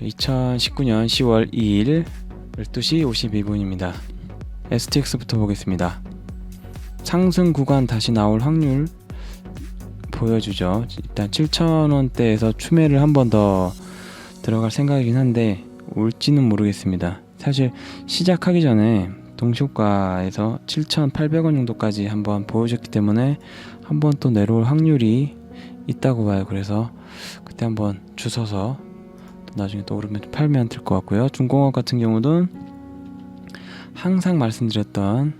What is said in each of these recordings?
2019년 10월 2일 12시 52분입니다. STX부터 보겠습니다. 상승 구간 다시 나올 확률 보여주죠. 일단 7,000원대에서 추매를 한 번 더 들어갈 생각이긴 한데 올지는 모르겠습니다. 사실 시작하기 전에 동시효과에서 7,800원 정도까지 한번 보여줬기 때문에 한번 또 내려올 확률이 있다고 봐요. 그래서 그때 한번 주워서 또 나중에 또 오르면 좀 팔면 될 것 같고요. 중공업 같은 경우는 항상 말씀드렸던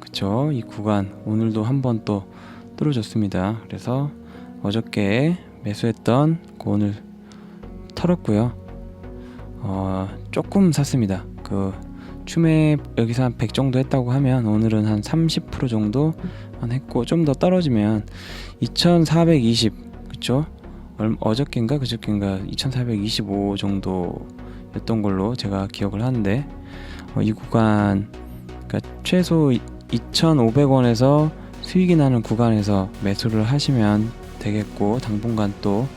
그쵸 이 구간 오늘도 한번 또 뚫어줬습니다. 그래서 어저께 매수했던 그 오늘 털었고요. 어, 조금 샀습니다. 그 추매 여기서 한 100 정도 했다고 하면 오늘은 한 30% 정도 만 했고 좀 더 떨어지면 2420 그쵸? 얼, 어저께인가 그저께인가 2425 정도였던 걸로 제가 기억을 하는데 어, 이 구간 그러니까 최소 2,500원에서 수익이 나는 구간에서 매수를 하시면 되겠고 당분간 또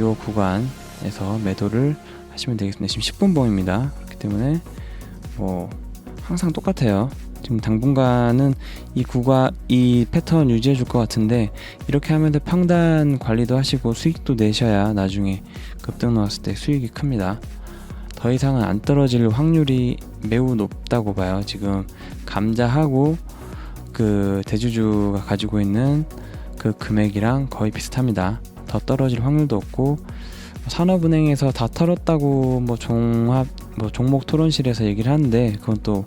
이 구간에서 매도를 하시면 되겠습니다. 지금 10분 봉입니다. 그렇기 때문에 뭐 항상 똑같아요. 지금 당분간은 이 구가 이 패턴 유지해 줄 것 같은데 이렇게 하면 평단 관리도 하시고 수익도 내셔야 나중에 급등 나왔을 때 수익이 큽니다. 더 이상은 안 떨어질 확률이 매우 높다고 봐요. 지금 감자하고 그 대주주가 가지고 있는 그 금액이랑 거의 비슷합니다. 더 떨어질 확률도 없고 산업은행에서 다 털었다고 뭐 종합 뭐 종목 토론실에서 얘기를 하는데 그건 또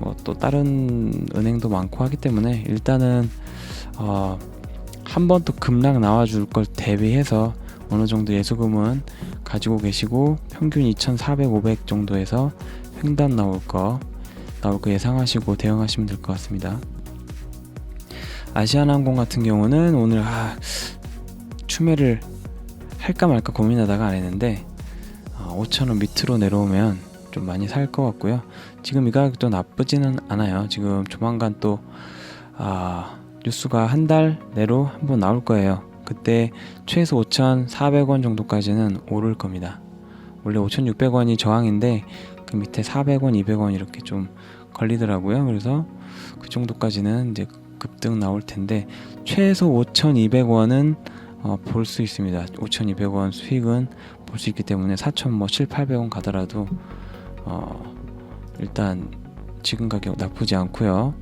뭐 또 다른 은행도 많고 하기 때문에 일단은 어, 한 번 또 급락 나와줄 걸 대비해서 어느 정도 예수금은 가지고 계시고 평균 2,400, 500 정도에서 횡단 나올 거 나올 거 예상하시고 대응하시면 될 것 같습니다. 아시아나항공 같은 경우는 오늘 아, 추매를 할까 말까 고민하다가 안 했는데 어, 5,000원 밑으로 내려오면 좀 많이 살 것 같고요. 지금 이 가격도 나쁘지는 않아요. 지금 조만간 또 아, 뉴스가 한 달 내로 한 번 나올 거예요. 그때 최소 5,400원 정도까지는 오를 겁니다. 원래 5,600원이 저항인데 그 밑에 400원, 200원 이렇게 좀 걸리더라고요. 그래서 그 정도까지는 이제 급등 나올 텐데 최소 5,200원은 어, 볼 수 있습니다. 5,200원 수익은 볼 수 있기 때문에 4,000 뭐 7, 800원 가더라도 어, 일단 지금 가격 나쁘지 않고요.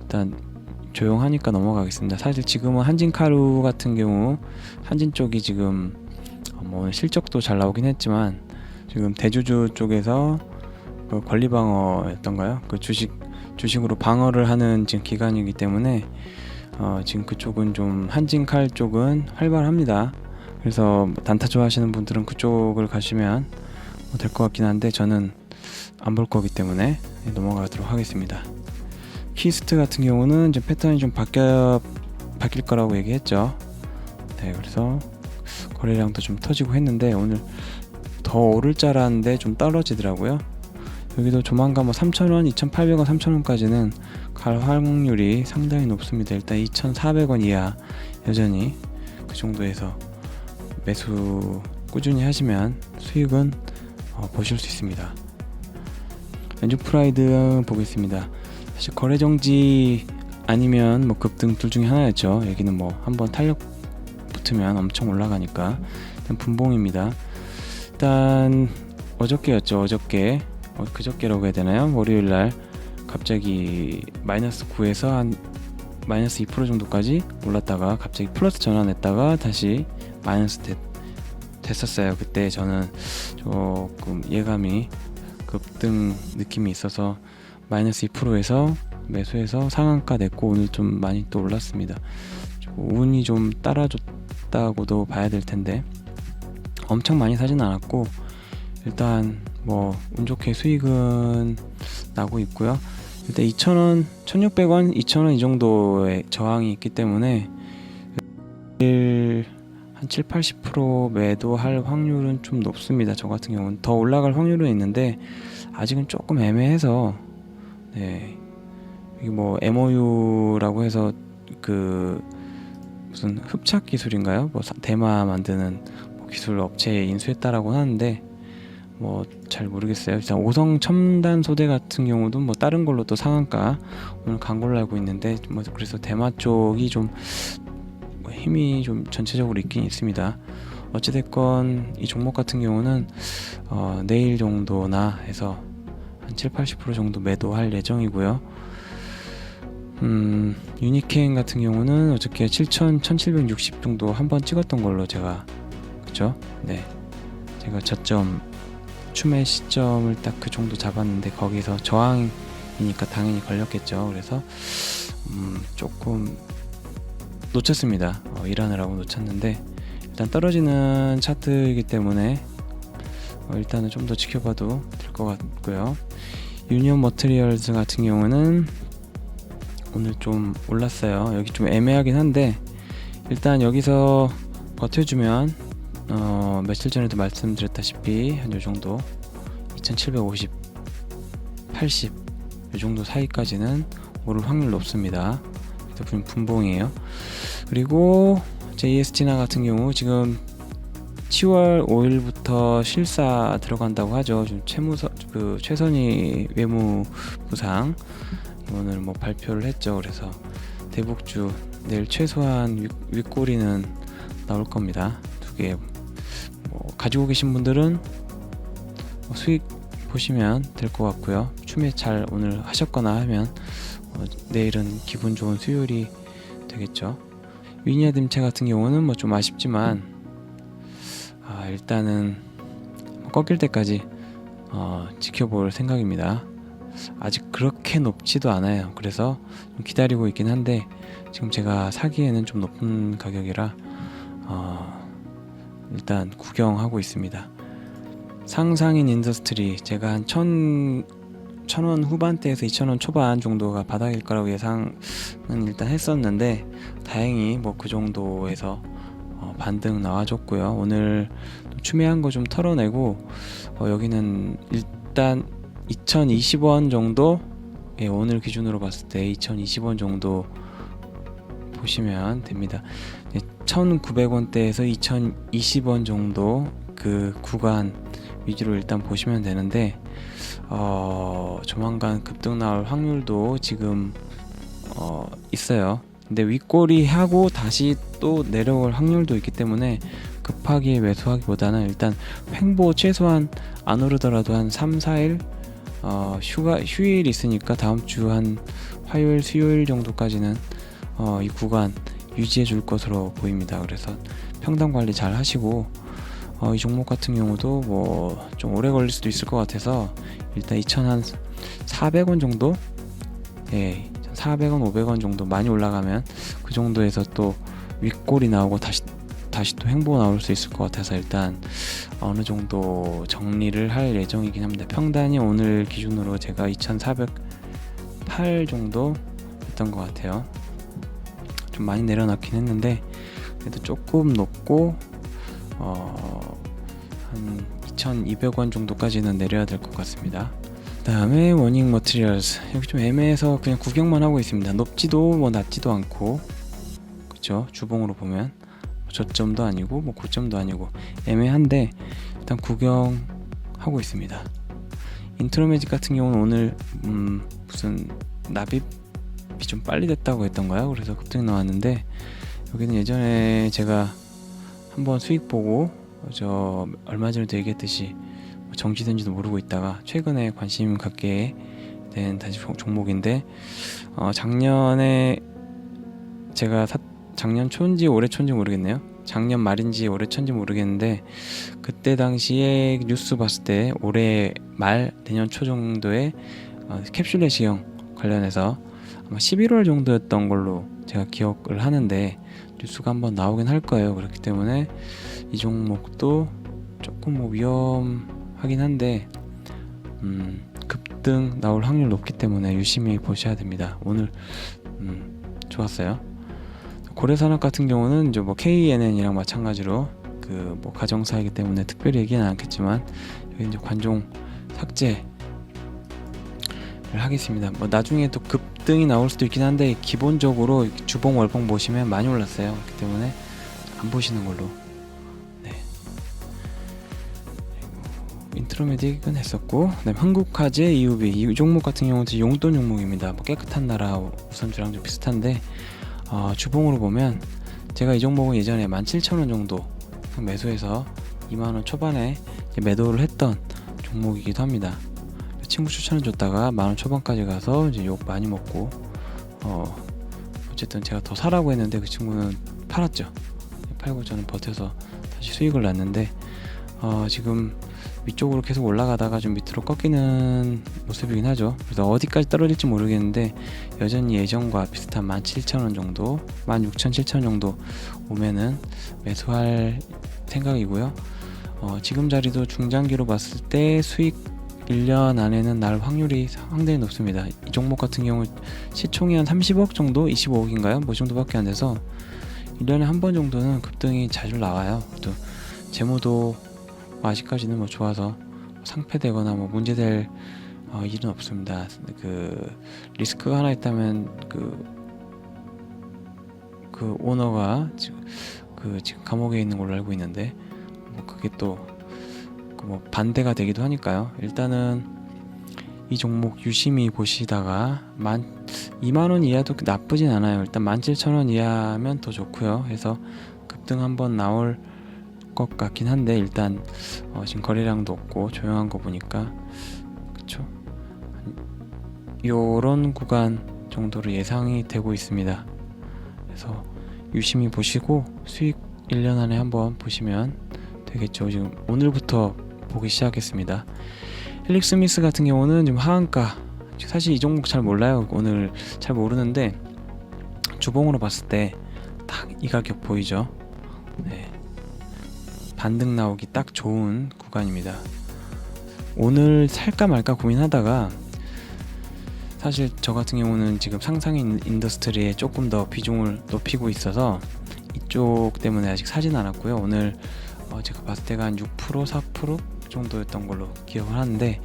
일단 조용하니까 넘어가겠습니다. 사실 지금은 한진카루 같은 경우 한진 쪽이 지금 어, 뭐 실적도 잘 나오긴 했지만 지금 대주주 쪽에서 그 권리 방어였던가요? 그 주식 주식으로 방어를 하는 지금 기간이기 때문에 어, 지금 그쪽은 좀 한진칼 쪽은 활발합니다. 그래서 뭐 단타 좋아하시는 분들은 그쪽을 가시면 뭐될것 같긴 한데 저는 안 볼 거기 때문에 넘어가도록 하겠습니다. 키스트 같은 경우는 이제 패턴이 좀 바뀌어 바뀔 거라고 얘기했죠. 네, 그래서 거래량도 좀 터지고 했는데 오늘 더 오를 줄 알았는데 좀 떨어지더라고요. 여기도 조만간 뭐 3,000원, 2,800원, 3,000원까지는 갈 확률이 상당히 높습니다. 일단 2,400원 이하 여전히 그 정도에서 매수 꾸준히 하시면 수익은 어, 보실 수 있습니다. 엔주 프라이드 보겠습니다. 사실 거래 정지 아니면 뭐 급등 둘 중에 하나였죠. 여기는 뭐 한번 탄력 붙으면 엄청 올라가니까 일단 분봉입니다. 일단 어저께였죠. 어저께 어, 그저께라고 해야 되나요? 월요일 날 갑자기 마이너스 9에서 한 마이너스 2% 정도까지 올랐다가 갑자기 플러스 전환했다가 다시 마이너스 됐, 됐었어요. 그때 저는 조금 예감이 급등 느낌이 있어서 마이너스 2%에서 매수해서 상한가 냈고 오늘 좀 많이 또 올랐습니다. 좀 운이 좀 따라줬다고도 봐야 될 텐데 엄청 많이 사진 않았고 일단 뭐 운 좋게 수익은 나고 있고요. 일단 2,000원, 1,600원, 2,000원 이 정도의 저항이 있기 때문에 한 7, 80% 매도할 확률은 좀 높습니다. 저 같은 경우는 더 올라갈 확률은 있는데 아직은 조금 애매해서 네. 이게 뭐 MOU라고 해서 그 무슨 흡착 기술인가요? 뭐 사- 대마 만드는 뭐 기술 업체에 인수했다라고 하는데 뭐 잘 모르겠어요. 일단 오성 첨단 소대 같은 경우도 뭐 다른 걸로 또 상한가 오늘 간 걸로 알고 있는데 뭐 그래서 대마 쪽이 좀뭐 힘이 좀 전체적으로 있긴 있습니다. 어찌됐건 이 종목 같은 경우는 어, 내일 정도나 해서 한 7, 80% 정도 매도할 예정이고요. 음, 유니케인 같은 경우는 어저께 7,000, 1,760 정도 한 번 찍었던 걸로 제가 그죠? 네, 제가 저점 추매 시점을 딱 그 정도 잡았는데 거기서 저항이니까 당연히 걸렸겠죠. 그래서 음, 조금 놓쳤습니다. 어, 일하느라고 놓쳤는데 일단 떨어지는 차트이기 때문에 어, 일단은 좀 더 지켜봐도 될 것 같고요. 유니온 머트리얼즈 같은 경우는 오늘 좀 올랐어요. 여기 좀 애매하긴 한데 일단 여기서 버텨주면 어, 며칠 전에도 말씀드렸다시피 한 요 정도 2750, 80이 정도 사이까지는 오를 확률 높습니다. 분 분봉이에요. 그리고 JS티나 같은 경우 지금 10월 5일부터 실사 들어간다고 하죠. 좀 채무서 그 최선희 외무부상 오늘 뭐 발표를 했죠. 그래서 대북주 내일 최소한 윗, 윗꼬리는 나올 겁니다. 두 개. 뭐 가지고 계신 분들은 뭐 수익 보시면 될 것 같고요. 추매 잘 오늘 하셨거나 하면 어, 내일은 기분 좋은 수요일이 되겠죠. 위니아 딤체 같은 경우는 뭐 좀 아쉽지만 아, 일단은 뭐 꺾일 때까지 어, 지켜볼 생각입니다. 아직 그렇게 높지도 않아요. 그래서 좀 기다리고 있긴 한데 지금 제가 사기에는 좀 높은 가격이라 어, 일단 구경하고 있습니다. 상상인 인더스트리 제가 한 천, 천원 후반대에서 이천 원 초반 정도가 바닥일 거라고 예상은 일단 했었는데 다행히 뭐 그 정도에서 어, 반등 나와줬고요. 오늘 또 추매한 거 좀 털어내고 어, 여기는 일단 2,020원 정도 예, 오늘 기준으로 봤을 때 2,020원 정도 보시면 됩니다. 예, 1,900원대에서 2,020원 정도 그 구간 위주로 일단 보시면 되는데 어, 조만간 급등 나올 확률도 지금 어, 있어요. 근데 윗꼬리 하고 다시 또 내려올 확률도 있기 때문에 급하게 매수하기보다는 일단 횡보 최소한 안 오르더라도 한 3, 4일 어, 휴가 휴일 있으니까 다음 주 한 화요일, 수요일 정도까지는 어, 이 구간 유지해 줄 것으로 보입니다. 그래서 평단 관리 잘 하시고 어, 이 종목 같은 경우도 뭐 좀 오래 걸릴 수도 있을 것 같아서 일단 2,400원 정도 예, 400원, 500원 정도 많이 올라가면 그 정도에서 또 윗골이 나오고 다시 다시 또 횡보 나올 수 있을 것 같아서 일단 어느 정도 정리를 할 예정이긴 합니다. 평단이 오늘 기준으로 제가 2,408 정도 했던 것 같아요. 좀 많이 내려놨긴 했는데 그래도 조금 높고 어, 한 2,200원 정도까지는 내려야 될 것 같습니다. 다음에 워닝 머티리얼스 여기 좀 애매해서 그냥 구경만 하고 있습니다. 높지도 뭐 낮지도 않고 그죠? 주봉으로 보면 뭐 저점도 아니고 뭐 고점도 아니고 애매한데 일단 구경하고 있습니다. 인트로매직 같은 경우는 오늘 음 무슨 납입이 좀 빨리 됐다고 했던가요? 그래서 급등이 나왔는데 여기는 예전에 제가 한번 수익 보고 저 얼마 전에도 얘기했듯이 뭐 정지된지도 모르고 있다가 최근에 관심 갖게 된 다시 종- 종목인데 어 작년에 제가 사, 작년 초인지 올해 초인지 모르겠네요. 작년 말인지 올해 초인지 모르겠는데 그때 당시에 뉴스 봤을 때 올해 말 내년 초 정도에 어, 캡슐 시형 관련해서 아마 11월 정도였던 걸로 제가 기억을 하는데 뉴스가 한번 나오긴 할 거예요. 그렇기 때문에 이 종목도 조금 뭐 위험하긴 한데 음, 급등 나올 확률 높기 때문에 유심히 보셔야 됩니다. 오늘 음, 좋았어요. 고래산업 같은 경우는 이제 뭐 KNN이랑 마찬가지로 그 뭐 가정사이기 때문에 특별히 얘기는 않겠지만 여기 이제 관종 삭제를 하겠습니다. 뭐 나중에 또 급등이 나올 수도 있긴 한데 기본적으로 주봉 월봉 보시면 많이 올랐어요. 그렇기 때문에 안 보시는 걸로. 네. 인트로메딕은 했었고 그다음에 한국화재 EUB 이 종목 같은 경우는 용돈 종목입니다. 뭐 깨끗한 나라 우선주랑 좀 비슷한데 어, 주봉으로 보면 제가 이 종목은 예전에 17,000원 정도 매수해서 2만 원 초반에 매도를 했던 종목이기도 합니다. 친구 추천을 줬다가 만 원 초반까지 가서 이제 욕 많이 먹고 어 어쨌든 제가 더 사라고 했는데 그 친구는 팔았죠. 팔고 저는 버텨서 다시 수익을 났는데 어 지금 위쪽으로 계속 올라가다가 좀 밑으로 꺾이는 모습이긴 하죠. 그래서 어디까지 떨어질지 모르겠는데 여전히 예전과 비슷한 17,000원 정도, 16,000, 7,000원 정도 오면은 매수할 생각이고요. 어, 지금 자리도 중장기로 봤을 때 수익 1년 안에는 날 확률이 상당히 높습니다. 이 종목 같은 경우 시총이 한 30억 정도, 25억인가요? 뭐 정도밖에 안 돼서 1년에 한 번 정도는 급등이 자주 나와요. 또 재무도 뭐 아직까지는 뭐 좋아서 상패되거나 뭐 문제될 어, 일은 없습니다. 그 리스크가 하나 있다면 그, 그 오너가 지금 그 지금 감옥에 있는 걸로 알고 있는데 뭐 그게 또 뭐 반대가 되기도 하니까요. 일단은 이 종목 유심히 보시다가 만 2만 원 이하도 나쁘진 않아요. 일단 17,000원 이하면 더 좋고요. 해서 급등 한번 나올 것 같긴 한데 일단 어, 지금 거래량도 없고 조용한 거 보니까 그쵸 요런 구간 정도로 예상이 되고 있습니다 그래서 유심히 보시고 수익 1년 안에 한번 보시면 되겠죠 지금 오늘부터 보기 시작했습니다 헬릭 스미스 같은 경우는 지금 하한가 사실 이 종목 잘 몰라요 오늘 잘 모르는데 주봉으로 봤을 때 딱 이 가격 보이죠 네. 반등 나오기 딱 좋은 구간입니다. 오늘 살까 말까 고민하다가 사실 저 같은 경우는 지금 상상인 인더스트리에 조금 더 비중을 높이고 있어서 이쪽 때문에 아직 사진 않았고요. 오늘 어 제가 봤을 때가 한 6% 4% 정도였던 걸로 기억을 하는데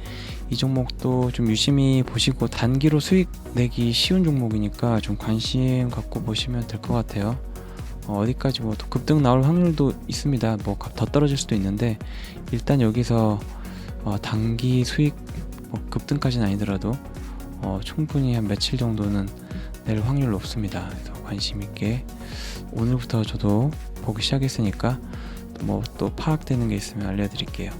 이 종목도 좀 유심히 보시고 단기로 수익 내기 쉬운 종목이니까 좀 관심 갖고 보시면 될 것 같아요. 어, 어디까지 뭐더 급등 나올 확률도 있습니다. 뭐 더 떨어질 수도 있는데 일단 여기서 어, 단기 수익 뭐 급등까지는 아니더라도 어, 충분히 한 며칠 정도는 낼 확률 높습니다. 그래서 관심 있게 오늘부터 저도 보기 시작했으니까 뭐또 파악되는 게 있으면 알려드릴게요.